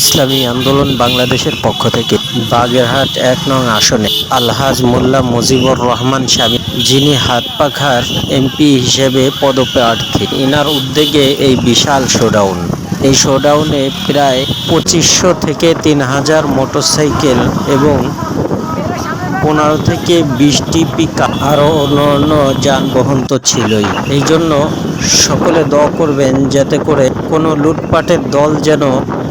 ইসলামী আন্দোলন বাংলাদেশের পক্ষ থেকে বাগেরহাট এক নং আসনে আলহাজ মোল্লা মুজিবুর রহমান স্বামী, যিনি হাতপাখার এমপি হিসেবে পদপ্রার্থী। এনার উদ্যোগে এই বিশাল শোডাউন এই শোডাউনে প্রায় পঁচিশশো থেকে তিন হাজার মোটরসাইকেল এবং পনেরো থেকে বিশটি পিকা আরও অন্য অন্য যানবাহন তো ছিলই। এই জন্য সকলে দোয়া করবেন যাতে করে কোনো লুটপাটের দল যেন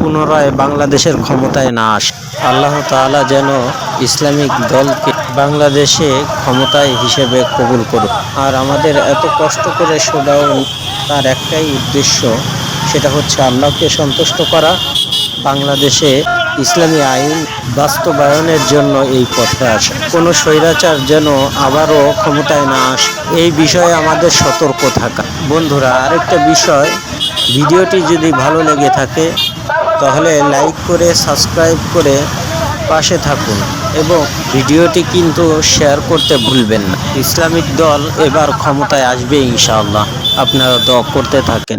পুনরায় বাংলাদেশের ক্ষমতায় না আসে। আল্লাহ তাআলা যেন ইসলামিক দলকে বাংলাদেশে ক্ষমতায় হিসেবে কবুল করুক। আর আমাদের এত কষ্ট করে শোডাউন তার একটাই উদ্দেশ্য, সেটা হচ্ছে আল্লাহকে সন্তুষ্ট করা। বাংলাদেশে ইসলামী আইন বাস্তবায়নের জন্য এই পথে আসে। কোনো স্বৈরাচার যেন আবারও ক্ষমতায় না আসে। এই বিষয়ে আমাদের সতর্ক থাকা। বন্ধুরা, আরেকটা বিষয়, ভিডিওটি যদি ভালো লেগে থাকে তাহলে লাইক করে সাবস্ক্রাইব করে পাশে থাকুন এবং ভিডিওটি কিন্তু শেয়ার করতে ভুলবেন না। ইসলামিক দল এবার ক্ষমতায় আসবে ইনশাআল্লাহ। আপনারা দোয়া করতে থাকেন।